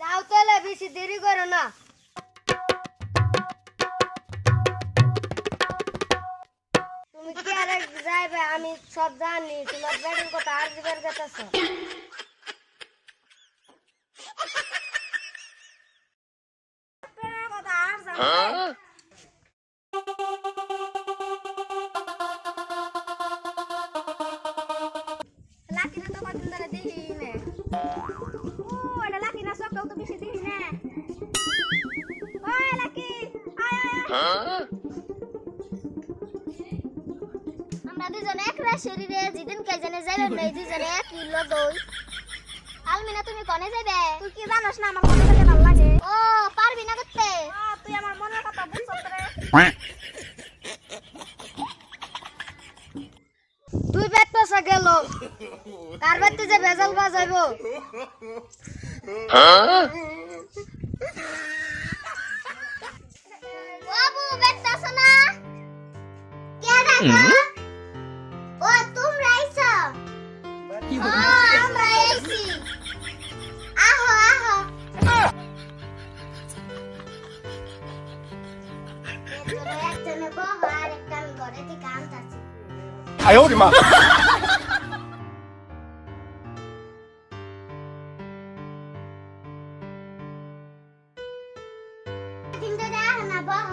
যাও তাহলে বেশি দেরি করো না। তুমি কি আর যাইবে? আমি সব জানি তোমার গাড়ির কথা আর দিবার গেতেছ লাকি শরীরে যেদিন কে জানে না দুজনে আলমিনা তুমি কনে যাবে তুই কি জানোস না আমার মনে ভালো লাগে। ও পারবি না করতে? তুই আমার মনের কথা বুঝছস রে। তুই পেট পেশা গেল কার যে ভেজাল বাজাইবো বাবু বেটাছ না? কে ডাকা আর একটা আমি ঘরে থেকে আনতাছি আয় ওরে মা। কিন্তু দেখ না বহ।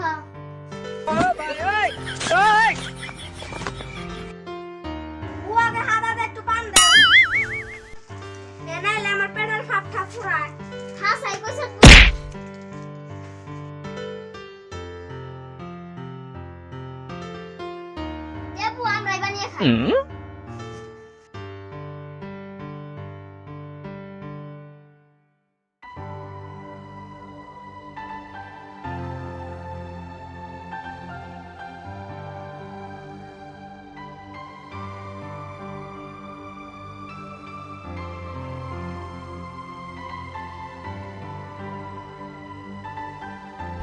嗯？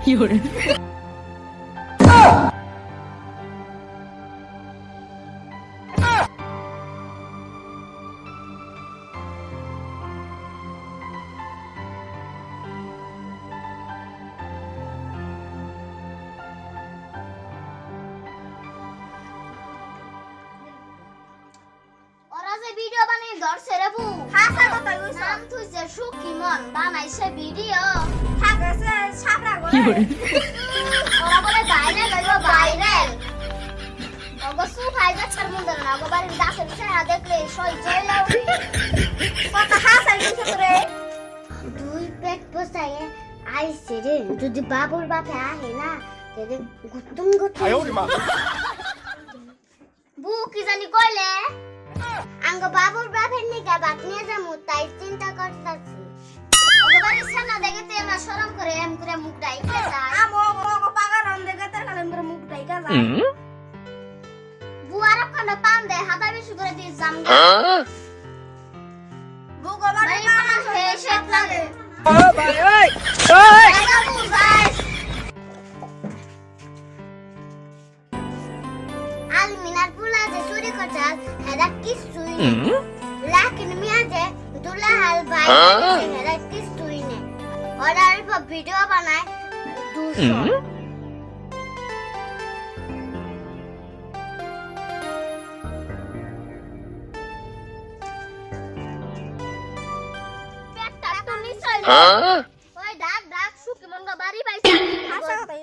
有人。ধরছে রে বউ হাসা কথা কইছ নাম মন বানাইছে ভিডিও থাকছে সাবরা গলে ওরা বলে বাইরে লইব বাইরে ওগো দাসের চেহারা দেখলে দুই পেট পোষায় আইছে রে যদি বাবুর বাপে আহে না তাহলে গুতুম গুতুম বউ কি জানি কইলে আঙ্গ বাবুর বাপের নিকা বাপ নিয়ে যামু তাই চিন্তা করতাছি। ওগবারে সানা দেখতে না শরম করে এম করে মুখ ডাইকে যায় আমো ওগো পাগার রম দেখতে কালে করে মুখ ডাইকা যায় বু কোন পান দে হাতা বেশি করে দিয়ে জাম বু গোবারে পান হে শেত লাগে জায়গা বু যাই আলমিনার পুলা যে চুরি করছে হেরা কিছুই নেই লাকিন মিয়া যে দুলাহাল ভাই হেরা কিছুই নেই ওরা অল্প ভিডিও বানায় দুশো। পেটটা তো নিশ্চয় ওই ডাক ডাক সুখী মন গা বাড়ি পাইছে। হাসা কথা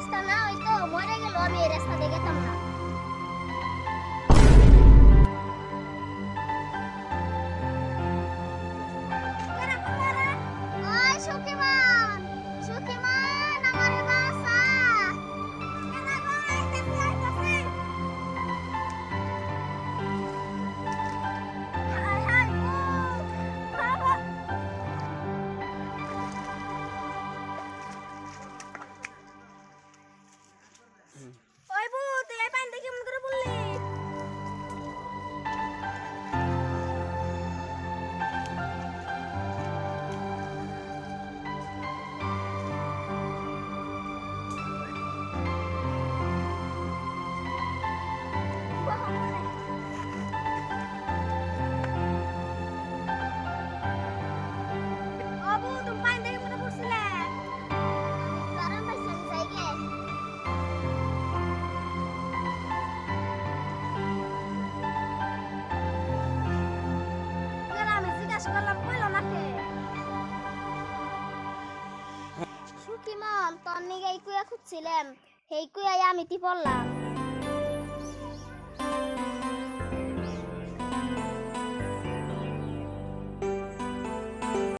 したな。মন তন্নি গাইকুয়া কুয়া খুঁজছিলাম। সেই আমি পড়লাম।